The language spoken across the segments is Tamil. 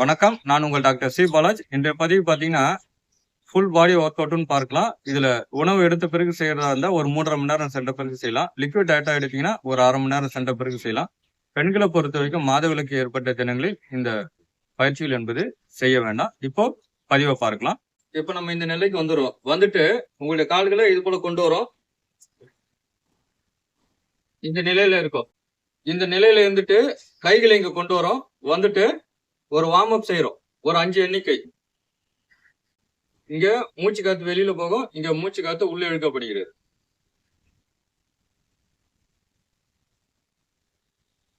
வணக்கம். நான் உங்கள் டாக்டர் சி. பாலாஜ். இன்றைய பதிவு பார்த்தீங்கன்னா ஃபுல் பாடி ஒர்க் அவுட்னு பார்க்கலாம். இதில் உணவு எடுத்த பிறகு செய்கிறதா இருந்தால் ஒரு மூன்றரை மணி நேரம் சென்ற பிறகு செய்யலாம். லிக்விட் டயட்டாக எடுத்தீங்கன்னா ஒரு அரை மணி நேரம் சென்ற பிறகு செய்யலாம். பெண்களை பொறுத்த வரைக்கும் மாதவிலக்கு ஏற்பட்ட தினங்களில் இந்த பயிற்சிகள் என்பது செய்ய வேண்டாம். இப்போ பதிவை பார்க்கலாம். இப்போ நம்ம இந்த நிலைக்கு வந்துடுவோம் வந்துட்டு உங்களுடைய கால்களை இது போல கொண்டு வரோம். இந்த நிலையில இருக்கும். இந்த நிலையில இருந்துட்டு கைகளை இங்க கொண்டு வரோம். வந்துட்டு ஒரு வார்ம் அப் செய்யறோம் ஒரு அஞ்சு எண்ணிக்கை. இங்க மூச்சு காத்து வெளியில போகும். இங்க மூச்சு காத்து உள்ள இழுக்கப்படுகிறது.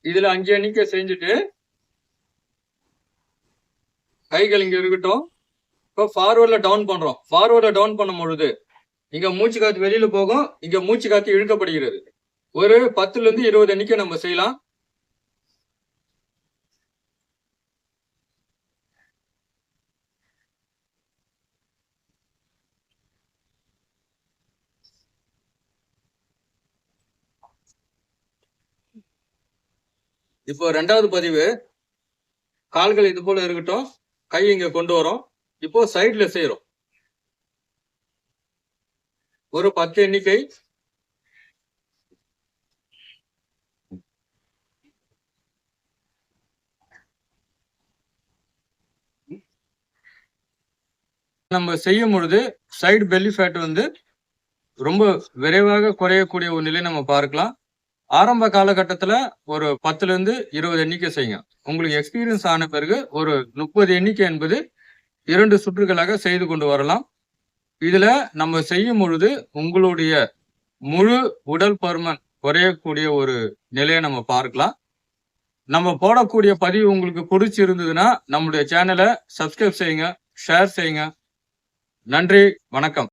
இதுல அஞ்சு எண்ணிக்கை செஞ்சுட்டு கைகள் இங்க இருக்கட்டும். இப்போ ஃபார்வர்ட்ல டவுன் பண்றோம். ஃபார்வர்ட்ல டவுன் பண்ணும் பொழுது இங்க மூச்சு காத்து வெளியில போகும். இங்க மூச்சு காத்து இழுக்கப்படுகிறது. ஒரு பத்துல இருந்து இருபது எண்ணிக்கை நம்ம செய்யலாம். இப்போ ரெண்டாவது பதிவு கால்கள் இது போல இருக்கட்டும் கை இங்க கொண்டு வரோம். இப்போ சைட்ல செய்யறோம் ஒரு பத்து எண்ணிக்கை. நம்ம செய்யும் பொழுது சைடு பெல்லி ஃபேட் வந்து ரொம்ப விரைவாக குறையக்கூடிய ஒரு நிலை நம்ம பார்க்கலாம். ஆரம்ப காலகட்டத்தில் ஒரு பத்துலேருந்து இருபது எண்ணிக்கை செய்யுங்க. உங்களுக்கு எக்ஸ்பீரியன்ஸ் ஆன பிறகு ஒரு முப்பது எண்ணிக்கை என்பது இரண்டு சுற்றுகளாக செய்து கொண்டு வரலாம். இதில் நம்ம செய்யும் பொழுது உங்களுடைய முழு உடல் பருமன் குறையக்கூடிய ஒரு நிலையை நம்ம பார்க்கலாம். நம்ம போடக்கூடிய பதிவு உங்களுக்கு பிடிச்சிருந்ததுன்னா நம்மளுடைய சேனலை சப்ஸ்கிரைப் செய்யுங்க ஷேர் செய்யுங்க. நன்றி வணக்கம்.